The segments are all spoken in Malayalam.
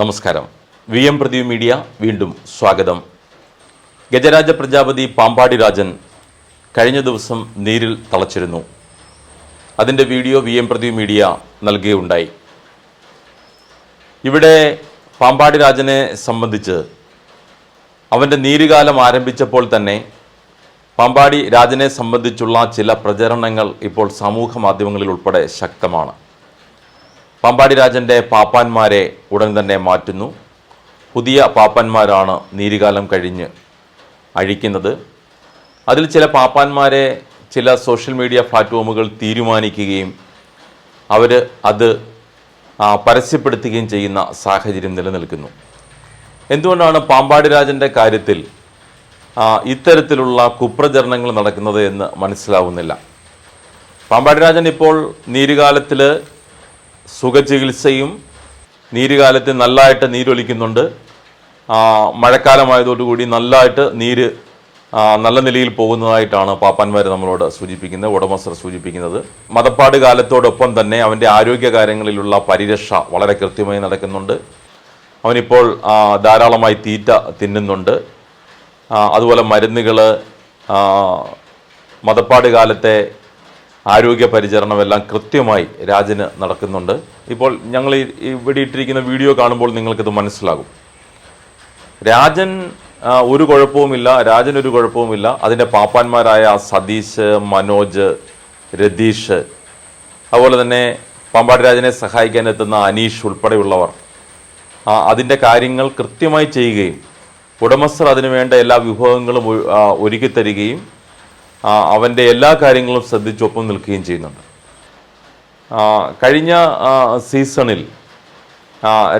നമസ്കാരം. വി എം പ്രദീപ് മീഡിയ വീണ്ടും സ്വാഗതം. ഗജരാജ പ്രജാപതി പാമ്പാടി രാജൻ കഴിഞ്ഞ ദിവസം നീരിൽ തളച്ചിരുന്നു. അതിന്റെ video V M Pradeep media നൽകുകയുണ്ടായി ഇവിടെ പാമ്പാടി രാജനെ സംബന്ധിച്ച് അവന്റെ നീരുകാലം ആരംഭിച്ചപ്പോൾ തന്നെ പാമ്പാടി രാജനെ സംബന്ധിച്ചുള്ള ചില പ്രചരണങ്ങൾ ഇപ്പോൾ സമൂഹ മാധ്യമങ്ങളിൽ ഉൾപ്പെടെ ശക്തമാണ്. പാമ്പാടി രാജന്റെ പാപ്പാന്മാരെ ഉടൻ തന്നെ മാറ്റുന്നു. പുതിയ പാപ്പാന്മാരാണ് നീരുകാലം കഴിഞ്ഞ് അഴിക്കുന്നത്. അതിൽ ചില പാപ്പാന്മാരെ ചില സോഷ്യൽ മീഡിയ പ്ലാറ്റ്ഫോമുകൾ തീരുമാനിക്കുകയും അവർ അത് പരസ്യപ്പെടുത്തുകയും ചെയ്യുന്ന സാഹചര്യം നിലനിൽക്കുന്നു. എന്തുകൊണ്ടാണ് പാമ്പാടി രാജന്റെ കാര്യത്തിൽ ഇത്തരത്തിലുള്ള കുപ്രചരണങ്ങൾ നടക്കുന്നത് എന്ന് മനസ്സിലാവുന്നില്ല. പാമ്പാടി രാജൻ ഇപ്പോൾ നീരുകാലത്തിൽ സുഖചികിത്സയും നീരുകാലത്ത് നല്ലതായിട്ട് നീരൊലിക്കുന്നുണ്ട്. മഴക്കാലമായതോടുകൂടി നല്ലതായിട്ട് നീര് നല്ല നിലയിൽ പോകുന്നതായിട്ടാണ് പാപ്പാന്മാർ നമ്മളോട് സൂചിപ്പിക്കുന്നത് ഉടമസ്ഥർ സൂചിപ്പിക്കുന്നത്. മതപ്പാട് കാലത്തോടൊപ്പം തന്നെ അവന്റെ ആരോഗ്യ കാര്യങ്ങളിലുള്ള പരിരക്ഷ വളരെ കൃത്യമായി നടക്കുന്നുണ്ട്. അവനിപ്പോൾ ധാരാളമായി തീറ്റ തിന്നുന്നുണ്ട്. അതുപോലെ മരുന്നുകൾ മതപ്പാട് കാലത്തെ ആരോഗ്യ പരിചരണമെല്ലാം കൃത്യമായി രാജന് നടക്കുന്നുണ്ട്. ഇപ്പോൾ ഞങ്ങൾ ഇവിടെ ഇട്ടിരിക്കുന്ന വീഡിയോ കാണുമ്പോൾ നിങ്ങൾക്കിത് മനസ്സിലാകും. രാജൻ ഒരു കുഴപ്പവുമില്ല രാജൻ ഒരു കുഴപ്പവുമില്ല. അതിന്റെ പാപ്പാന്മാരായ സതീഷ് മനോജ് രതീഷ് അതുപോലെ തന്നെ പാമ്പാട്ട് രാജനെ സഹായിക്കാൻ എത്തുന്ന അനീഷ് ഉൾപ്പെടെയുള്ളവർ. അതിന്റെ കാര്യങ്ങൾ കൃത്യമായി ചെയ്യുകയും ഉടമസ്ഥർ അതിനുവേണ്ട എല്ലാ വിഭവങ്ങളും ഒരുക്കി തരികയും അവന്റെ എല്ലാ കാര്യങ്ങളും ശ്രദ്ധിച്ചൊപ്പം നിൽക്കുകയും ചെയ്യുന്നുണ്ട്. കഴിഞ്ഞ സീസണിൽ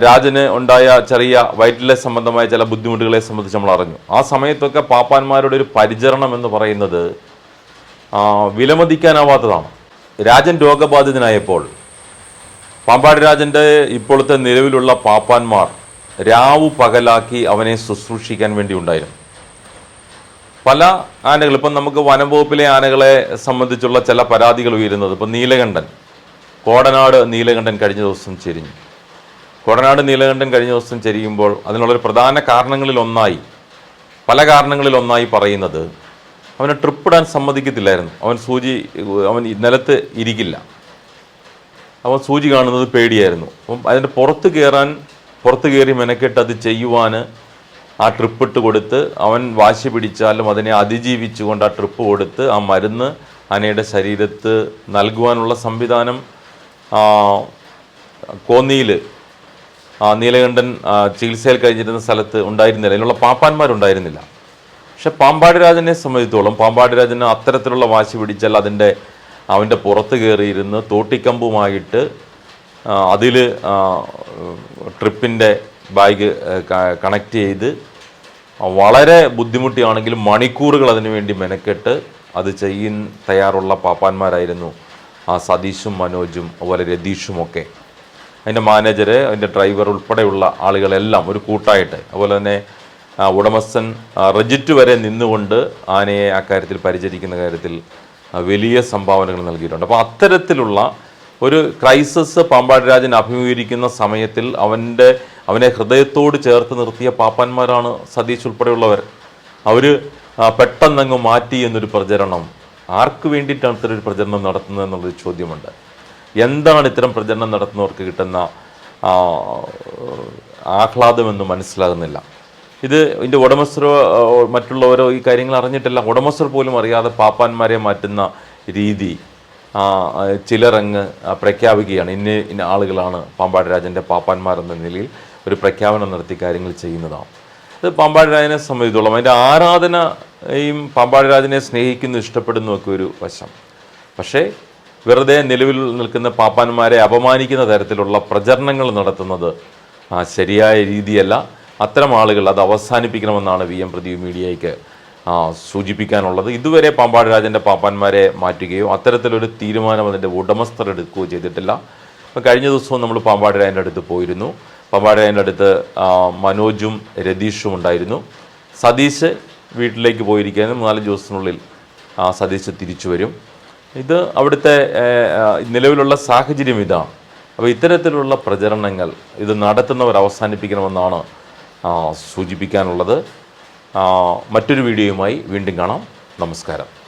രാജന് ഉണ്ടായ ചെറിയ വയറ്റിലെ സംബന്ധമായ ചില ബുദ്ധിമുട്ടുകളെ സംബന്ധിച്ച് നമ്മൾ അറിഞ്ഞു. ആ സമയത്തൊക്കെ പാപ്പാന്മാരുടെ ഒരു പരിചരണം എന്ന് പറയുന്നത് വിലമതിക്കാനാവാത്തതാണ്. രാജൻ രോഗബാധിതനായപ്പോൾ പാമ്പാടി രാജന്റെ ഇപ്പോഴത്തെ നിലവിലുള്ള പാപ്പാന്മാർ രാവു പകലാക്കി അവനെ ശുശ്രൂഷിക്കാൻ വേണ്ടി ഉണ്ടായിരുന്നു. പല ആനകൾ ഇപ്പം നമുക്ക് വനം വകുപ്പിലെ ആനകളെ സംബന്ധിച്ചുള്ള ചില പരാതികൾ ഉയരുന്നത്. ഇപ്പം നീലകണ്ഠൻ കോടനാട് നീലകണ്ഠൻ കഴിഞ്ഞ ദിവസം ചെരിഞ്ഞു. കോടനാട് നീലകണ്ഠൻ കഴിഞ്ഞ ദിവസം ചെരിയുമ്പോൾ അതിനുള്ളൊരു പ്രധാന കാരണങ്ങളിൽ ഒന്നായി പല കാരണങ്ങളിൽ ഒന്നായി പറയുന്നത് അവന് ട്രിപ്പിടാൻ സമ്മതിക്കത്തില്ലായിരുന്നു. അവൻ സൂചി അവൻ നിലത്ത് ഇരിക്കില്ല. അവൻ സൂചി കാണുന്നത് പേടിയായിരുന്നു. അപ്പം അതിന്റെ പുറത്ത് കയറാൻ പുറത്ത് കയറി മെനക്കെട്ട് അത് ചെയ്യുവാൻ ആ ട്രിപ്പ് ഇട്ട് കൊടുത്ത് അവൻ വാശി പിടിച്ചാലും അതിനെ അതിജീവിച്ചുകൊണ്ട് ആ ട്രിപ്പ് കൊടുത്ത് ആ മരുന്ന് അനയുടെ ശരീരത്ത് നൽകുവാനുള്ള സംവിധാനം കോന്നിയിൽ നീലകണ്ഠൻ ചികിത്സയിൽ കഴിഞ്ഞിരുന്ന സ്ഥലത്ത് ഉണ്ടായിരുന്നില്ല. അതിനുള്ള പാപ്പാന്മാരുണ്ടായിരുന്നില്ല. പക്ഷെ പാമ്പാടി രാജനെ സംബന്ധിച്ചോളം പാമ്പാടി അത്തരത്തിലുള്ള വാശി പിടിച്ചാൽ അതിന്റെ അവന്റെ പുറത്ത് കയറിയിരുന്ന് തോട്ടിക്കമ്പുമായിട്ട് അതിൽ ട്രിപ്പിന്റെ ബാഗ് കണക്ട് ചെയ്ത് വളരെ ബുദ്ധിമുട്ടിയാണെങ്കിലും മണിക്കൂറുകൾ അതിനു വേണ്ടി മെനക്കെട്ട് അത് ചെയ്യാൻ തയ്യാറുള്ള പാപ്പാന്മാരായിരുന്നു ആ സതീഷും മനോജും അതുപോലെ രതീഷും ഒക്കെ. അതിന്റെ മാനേജര് അതിന്റെ ഡ്രൈവർ ഉൾപ്പെടെയുള്ള ആളുകളെല്ലാം ഒരു കൂട്ടായിട്ട് അതുപോലെ തന്നെ ഉടമസ്ഥൻ റജിറ്റ് വരെ നിന്നുകൊണ്ട് ആനയെ ആ കാര്യത്തിൽ പരിചരിക്കുന്ന കാര്യത്തിൽ വലിയ സംഭാവനകൾ നൽകിയിട്ടുണ്ട്. അപ്പോൾ അത്തരത്തിലുള്ള ഒരു ക്രൈസിസ് പാമ്പാട് രാജൻ അഭിമുഖീകരിക്കുന്ന സമയത്തിൽ അവന്റെ അവനെ ഹൃദയത്തോട് ചേർത്ത് നിർത്തിയ പാപ്പാന്മാരാണ് സതീഷ് ഉൾപ്പെടെയുള്ളവർ. അവർ പെട്ടെന്നങ്ങ് മാറ്റി എന്നൊരു പ്രചരണം. ആർക്ക് വേണ്ടിയിട്ടാണ് ഇത്തരം ഒരു പ്രചരണം നടത്തുന്നത് എന്നുള്ളൊരു ചോദ്യമുണ്ട്. എന്താണ് ഇത്തരം പ്രചരണം നടത്തുന്നവർക്ക് കിട്ടുന്ന ആഹ്ലാദമെന്ന് മനസ്സിലാകുന്നില്ല. ഇത് ഇതിന്റെ ഉടമസ്ഥരോ മറ്റുള്ളവരോ ഈ കാര്യങ്ങൾ അറിഞ്ഞിട്ടില്ല. ഉടമസ്ഥർ പോലും അറിയാതെ പാപ്പാന്മാരെ മാറ്റുന്ന രീതി ചിലരങ്ങ് പ്രഖ്യാപിക്കുകയാണ്. ഇന്ന ഇന്ന ആളുകളാണ് പാമ്പാടി രാജന്റെ പാപ്പാന്മാരെന്ന നിലയിൽ ഒരു പ്രഖ്യാപനം നടത്തി കാര്യങ്ങൾ ചെയ്യുന്നതാണ്. അത് പാമ്പാടി രാജനെ സംബന്ധിച്ചോളം അതിന്റെ ആരാധനയും പാമ്പാടി രാജനെ സ്നേഹിക്കുന്നു ഇഷ്ടപ്പെടുന്നു ഒക്കെ ഒരു വശം. പക്ഷേ വെറുതെ നിലവിൽ നിൽക്കുന്ന പാപ്പാന്മാരെ അപമാനിക്കുന്ന തരത്തിലുള്ള പ്രചരണങ്ങൾ നടത്തുന്നത് ശരിയായ രീതിയല്ല. അത്തരം ആളുകൾ അത് അവസാനിപ്പിക്കണമെന്നാണ് വി എം പ്രദീപ് മീഡിയയ്ക്ക് സൂചിപ്പിക്കാനുള്ളത് ഇതുവരെ പാമ്പാട് രാജന്റെ പാപ്പാന്മാരെ മാറ്റുകയോ അത്തരത്തിലൊരു തീരുമാനം അതിന്റെ ഉടമസ്ഥർ എടുക്കുകയോ ചെയ്തിട്ടില്ല. കഴിഞ്ഞ ദിവസവും നമ്മൾ പാമ്പാട് രാജന്റെ അടുത്ത് പോയിരുന്നു. പാമ്പാട് രാജന്റെ അടുത്ത് മനോജും രതീഷും ഉണ്ടായിരുന്നു. സതീഷ് വീട്ടിലേക്ക് പോയിരിക്കുകയാണ്. നാല് ദിവസത്തിനുള്ളിൽ സതീഷ് തിരിച്ചു വരും. ഇത് അവിടുത്തെ നിലവിലുള്ള സാഹചര്യം ഇതാണ് അപ്പോൾ ഇത്തരത്തിലുള്ള പ്രചരണങ്ങൾ ഇത് നടത്തുന്നവർ അവസാനിപ്പിക്കണമെന്നാണ് സൂചിപ്പിക്കാനുള്ളത്. മറ്റൊരു വീഡിയോയുമായി വീണ്ടും കാണാം. നമസ്കാരം.